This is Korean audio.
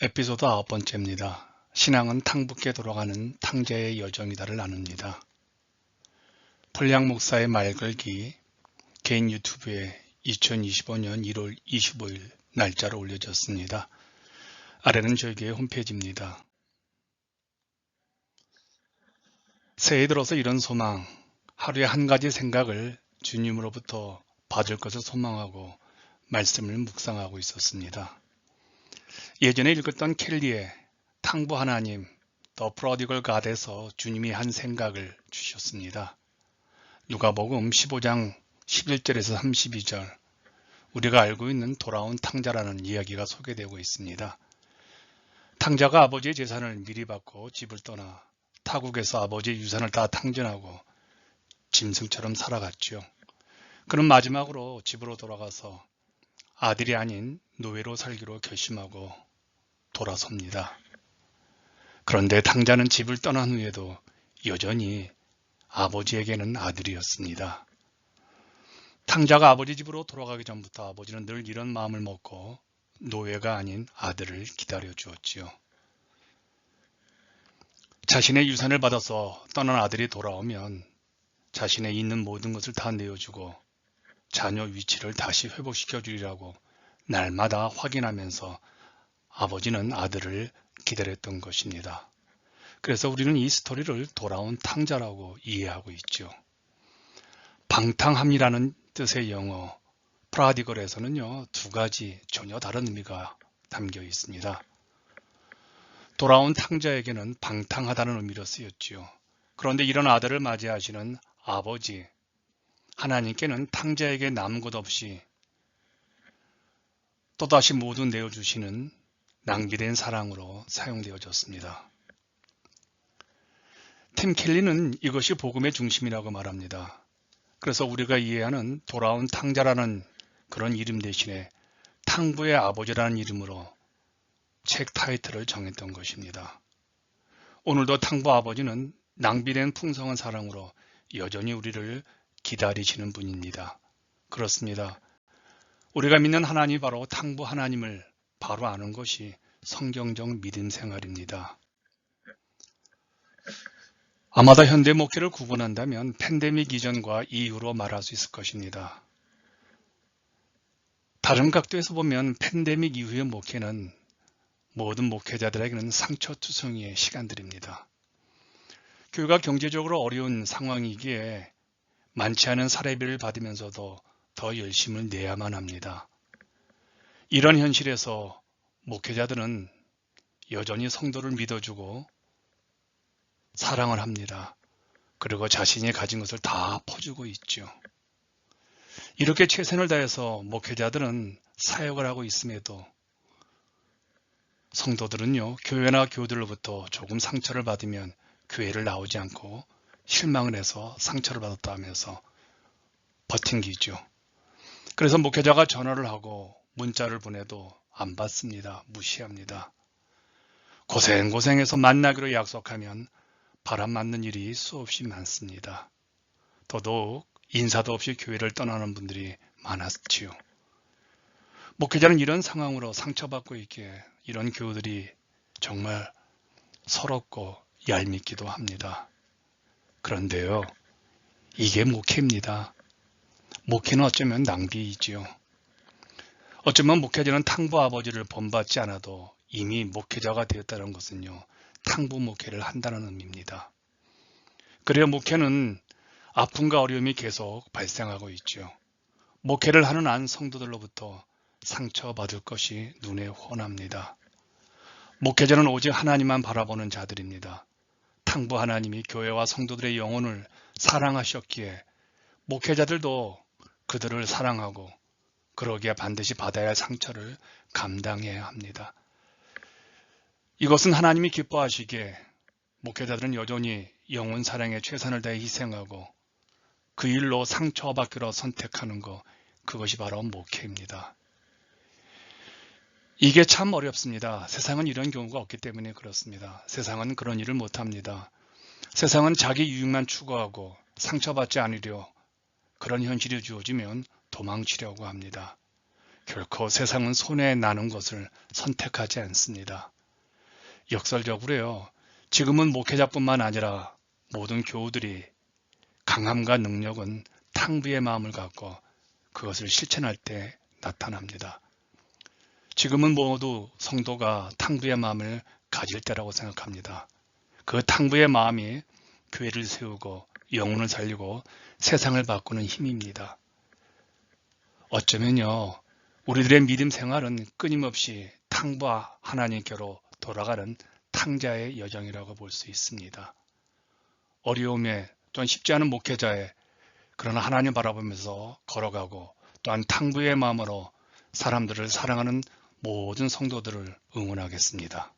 에피소드 아홉 번째입니다. 신앙은 탕붓게 돌아가는 탕자의 여정이다를 나눕니다. 폴량 목사의 말글기 개인 유튜브에 2025년 1월 25일 날짜로 올려졌습니다. 아래는 저희 교회 홈페이지입니다. 새해 들어서 이런 소망, 하루에 한 가지 생각을 주님으로부터 받을 것을 소망하고 말씀을 묵상하고 있었습니다. 예전에 읽었던 켈리의 탕부 하나님, 더 프로디걸 가드에서 주님이 한 생각을 주셨습니다. 누가복음 15장 11절에서 32절 우리가 알고 있는 돌아온 탕자라는 이야기가 소개되고 있습니다. 탕자가 아버지의 재산을 미리 받고 집을 떠나 타국에서 아버지의 유산을 다 탕진하고 짐승처럼 살아갔죠. 그는 마지막으로 집으로 돌아가서 아들이 아닌 노예로 살기로 결심하고 돌아섭니다. 그런데 탕자는 집을 떠난 후에도 여전히 아버지에게는 아들이었습니다. 탕자가 아버지 집으로 돌아가기 전부터 아버지는 늘 이런 마음을 먹고 노예가 아닌 아들을 기다려 주었지요. 자신의 유산을 받아서 떠난 아들이 돌아오면 자신의 있는 모든 것을 다 내어주고 자녀 위치를 다시 회복시켜 주리라고 날마다 확인하면서 아버지는 아들을 기다렸던 것입니다. 그래서 우리는 이 스토리를 돌아온 탕자라고 이해하고 있죠. 방탕함이라는 뜻의 영어 프라디걸에서는요 두 가지 전혀 다른 의미가 담겨 있습니다. 돌아온 탕자에게는 방탕하다는 의미로 쓰였지요. 그런데 이런 아들을 맞이하시는 아버지 하나님께는 탕자에게 남은 것 없이 또다시 모두 내어주시는 낭비된 사랑으로 사용되어졌습니다. 팀 켈리는 이것이 복음의 중심이라고 말합니다. 그래서 우리가 이해하는 돌아온 탕자라는 그런 이름 대신에 탕부의 아버지라는 이름으로 책 타이틀을 정했던 것입니다. 오늘도 탕부 아버지는 낭비된 풍성한 사랑으로 여전히 우리를 기다리시는 분입니다. 그렇습니다. 우리가 믿는 하나님이 바로 탕부 하나님을 바로 아는 것이 성경적 믿음 생활입니다. 아마도 현대 목회를 구분한다면 팬데믹 이전과 이후로 말할 수 있을 것입니다. 다른 각도에서 보면 팬데믹 이후의 목회는 모든 목회자들에게는 상처투성이의 시간들입니다. 교회가 경제적으로 어려운 상황이기에 많지 않은 사례비를 받으면서도 더 열심을 내야만 합니다. 이런 현실에서 목회자들은 여전히 성도를 믿어주고 사랑을 합니다. 그리고 자신이 가진 것을 다 퍼주고 있죠. 이렇게 최선을 다해서 목회자들은 사역을 하고 있음에도 성도들은요, 교회나 교우들로부터 조금 상처를 받으면 교회를 나오지 않고 실망을 해서 상처를 받았다 하면서 버팅기죠. 그래서 목회자가 전화를 하고 문자를 보내도 안 받습니다. 무시합니다. 고생고생해서 만나기로 약속하면 바람 맞는 일이 수없이 많습니다. 더더욱 인사도 없이 교회를 떠나는 분들이 많았지요. 목회자는 이런 상황으로 상처받고 있기에 이런 교우들이 정말 서럽고 얄밉기도 합니다. 그런데요, 이게 목회입니다. 목회는 어쩌면 낭비이지요. 어쩌면 목회자는 탕부 아버지를 본받지 않아도 이미 목회자가 되었다는 것은요, 탕부 목회를 한다는 의미입니다. 그래야 목회는 아픔과 어려움이 계속 발생하고 있죠. 목회를 하는 안 성도들로부터 상처받을 것이 눈에 훤합니다. 목회자는 오직 하나님만 바라보는 자들입니다. 탕부 하나님이 교회와 성도들의 영혼을 사랑하셨기에 목회자들도 그들을 사랑하고 그러기에 반드시 받아야 할 상처를 감당해야 합니다. 이것은 하나님이 기뻐하시기에 목회자들은 여전히 영혼 사랑에 최선을 다해 희생하고 그 일로 상처받기로 선택하는 것, 그것이 바로 목회입니다. 이게 참 어렵습니다. 세상은 이런 경우가 없기 때문에 그렇습니다. 세상은 그런 일을 못합니다. 세상은 자기 유익만 추구하고 상처받지 않으려 그런 현실이 주어지면 도망치려고 합니다. 결코 세상은 손해 나는 것을 선택하지 않습니다. 역설적으로요. 지금은 목회자뿐만 아니라 모든 교우들이 강함과 능력은 탕부의 마음을 갖고 그것을 실천할 때 나타납니다. 지금은 모두 성도가 탕부의 마음을 가질 때라고 생각합니다. 그 탕부의 마음이 교회를 세우고 영혼을 살리고 세상을 바꾸는 힘입니다. 어쩌면요, 우리들의 믿음 생활은 끊임없이 탕부와 하나님께로 돌아가는 탕자의 여정이라고 볼 수 있습니다. 어려움에 또한 쉽지 않은 목회자의 그러나 하나님 바라보면서 걸어가고 또한 탕부의 마음으로 사람들을 사랑하는 모든 성도들을 응원하겠습니다.